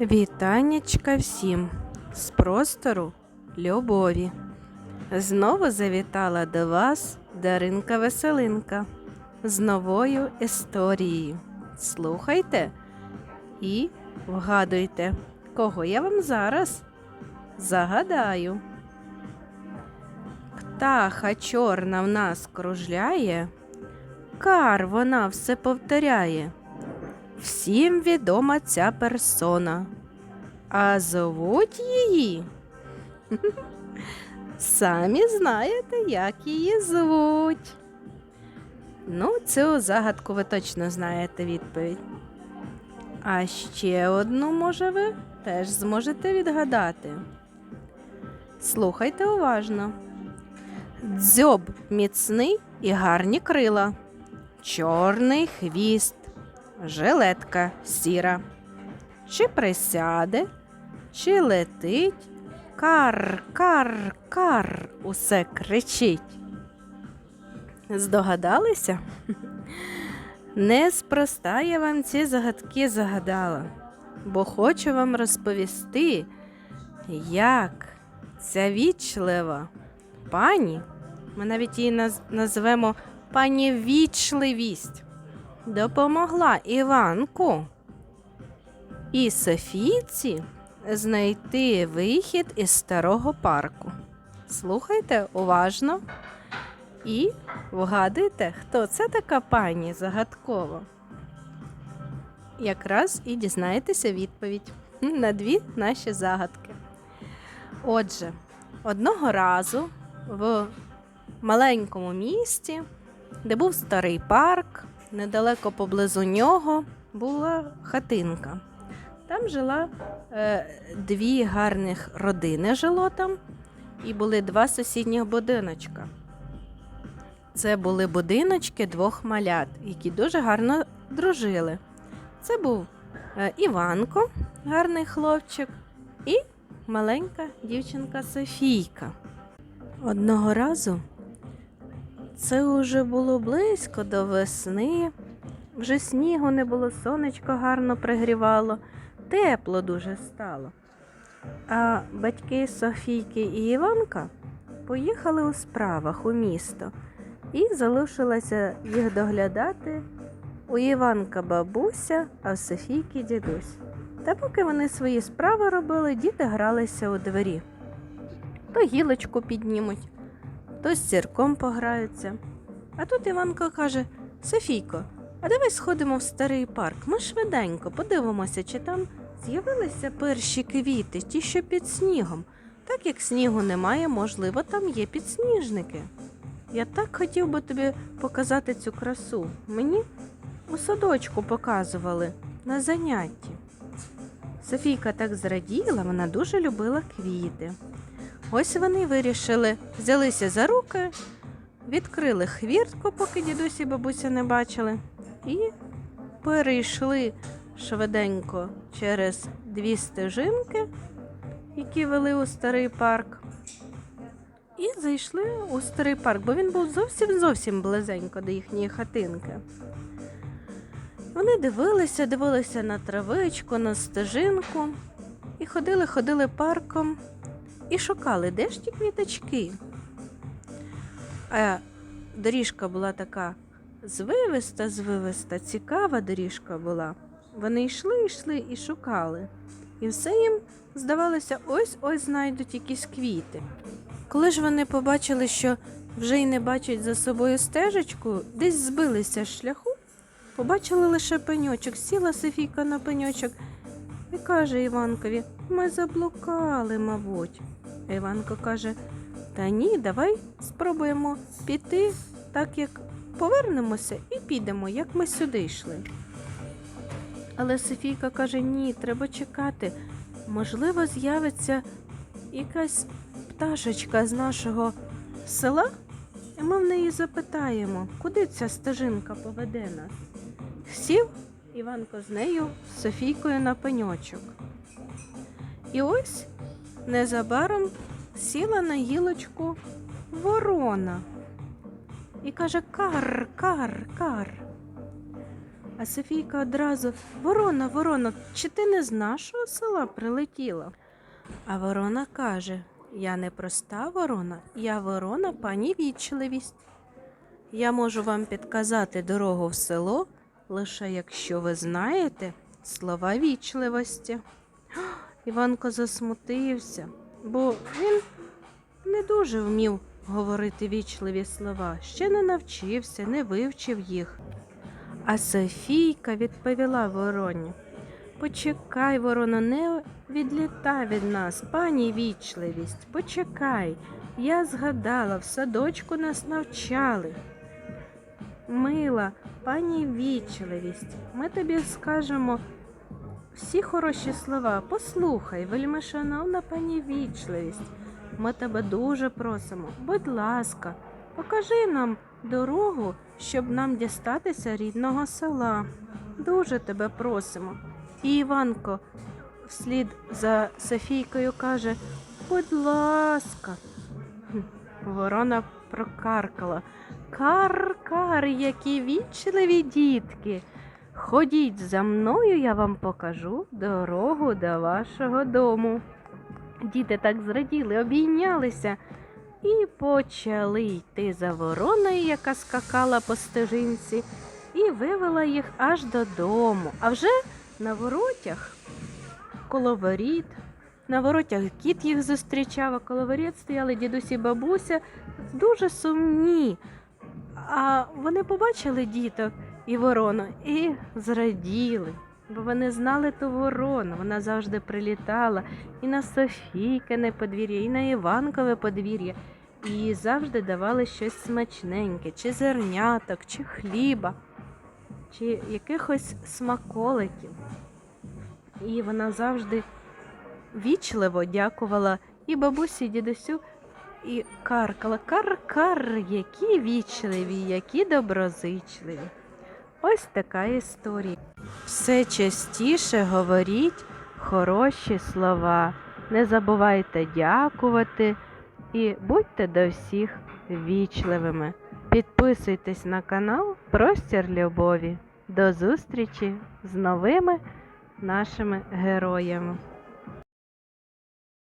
Вітаннячка всім з простору любові. Знову завітала до вас Даринка Веселинка з новою історією. Слухайте і вгадуйте, кого я вам зараз загадаю. Птаха чорна в нас кружляє, кар вона все повторяє. Всім відома ця персона. А зовуть її. Самі знаєте, як її звуть. Ну, цю загадку ви точно знаєте відповідь. А ще одну, може, ви теж зможете відгадати. Слухайте уважно. Дзьоб міцний і гарні крила, чорний хвіст, жилетка сіра. Чи присяде, чи летить, кар, кар, кар, усе кричить. Здогадалися? Неспроста я вам ці загадки загадала, бо хочу вам розповісти, як ця вічлива пані, ми навіть її наз- назвемо пані Вічливість, допомогла Іванку і Софійці знайти вихід із старого парку. Слухайте уважно і вгадуйте, хто це така пані загадкова. Якраз і дізнаєтеся відповідь на дві наші загадки. Отже, одного разу в маленькому місті, де був старий парк, недалеко поблизу нього була хатинка. Там жила е, дві гарних родини жило там, і були два сусідніх будиночка. Це були будиночки двох малят, які дуже гарно дружили. Це був е, Іванко, гарний хлопчик, і маленька дівчинка Софійка. Одного разу це вже було близько до весни, вже снігу не було, сонечко гарно пригрівало, тепло дуже стало. А батьки Софійки і Іванка поїхали у справах у місто і залишилася їх доглядати у Іванка бабуся, а в Софійки дідусь. Та поки вони свої справи робили, діти гралися у дворі. То гілочку піднімуть, то з сірком пограються. А тут Іванко каже: Софійко, а давай сходимо в старий парк. Ми швиденько подивимося, чи там з'явилися перші квіти, ті, що під снігом. Так як снігу немає, можливо, там є підсніжники. Я так хотів би тобі показати цю красу. Мені у садочку показували на занятті. Софійка так зраділа, вона дуже любила квіти. Ось вони вирішили, взялися за руки, відкрили хвіртку, поки дідусь і бабуся не бачили, і перейшли швиденько через дві стежинки, які вели у старий парк. І зайшли у старий парк, бо він був зовсім зовсім близенько до їхньої хатинки. Вони дивилися, дивилися на травичку, на стежинку і ходили, ходили парком і шукали, де ж ті квіточки. А доріжка була така звивиста, звивиста, цікава доріжка була. Вони йшли, йшли і шукали. І все їм здавалося, ось ось знайдуть якісь квіти. Коли ж вони побачили, що вже й не бачать за собою стежечку, десь збилися з шляху, побачили лише пеньочок, сіла Софійка на пеньочок і каже Іванкові: ми заблукали, мабуть. Іванко каже: Та ні, давай спробуємо піти, так як повернемося і підемо, як ми сюди йшли. Але Софійка каже: ні, треба чекати. Можливо, з'явиться якась пташечка з нашого села, і ми в неї запитаємо, куди ця стежинка поведе нас. Сів Іванко з нею, з Софійкою на пеньочок. І ось незабаром сіла на гілочку ворона і каже кар, кар, кар. А Софійка одразу Ворона, ворона, чи ти не з нашого села прилетіла? А ворона каже: Я не проста ворона, я ворона пані вічливість. Я можу вам підказати дорогу в село, лише якщо ви знаєте слова вічливості. Іванко засмутився, бо він не дуже вмів говорити вічливі слова, ще не навчився, не вивчив їх. А Софійка відповіла вороні. Почекай, ворона, не відлітай від нас, пані вічливість. Почекай. Я згадала, в садочку нас навчали. Мила, пані вічливість, ми тобі скажемо всі хороші слова. Послухай, вельми шановна пані вічливість. Ми тебе дуже просимо. Будь ласка, покажи нам дорогу, щоб нам дістатися рідного села. Дуже тебе просимо. І Іванко вслід за Софійкою каже: Будь ласка. Ворона прокаркала. Кар-кар, які вічливі дітки. Ходіть за мною, я вам покажу дорогу до вашого дому. Діти так зраділи, обійнялися і почали йти за вороною, яка скакала по стежинці, і вивела їх аж додому. А вже на воротях коло воріт, на воротях кіт їх зустрічав, а коло воріт стояли дідусь і бабуся дуже сумні. А вони побачили діток і ворону і зраділи, бо вони знали ту ворону. Вона завжди прилітала і на Софійкине подвір'я, і на Іванкове подвір'я, і їй завжди давали щось смачненьке, чи зерняток, чи хліба, чи якихось смаколиків. І вона завжди вічливо дякувала і бабусі, і дідусю, і каркала. Кар-кар, які вічливі, які доброзичливі. Ось така історія. Все частіше говоріть хороші слова. Не забувайте дякувати і будьте до всіх вічливими. Підписуйтесь на канал Простір Любові. До зустрічі з новими нашими героями.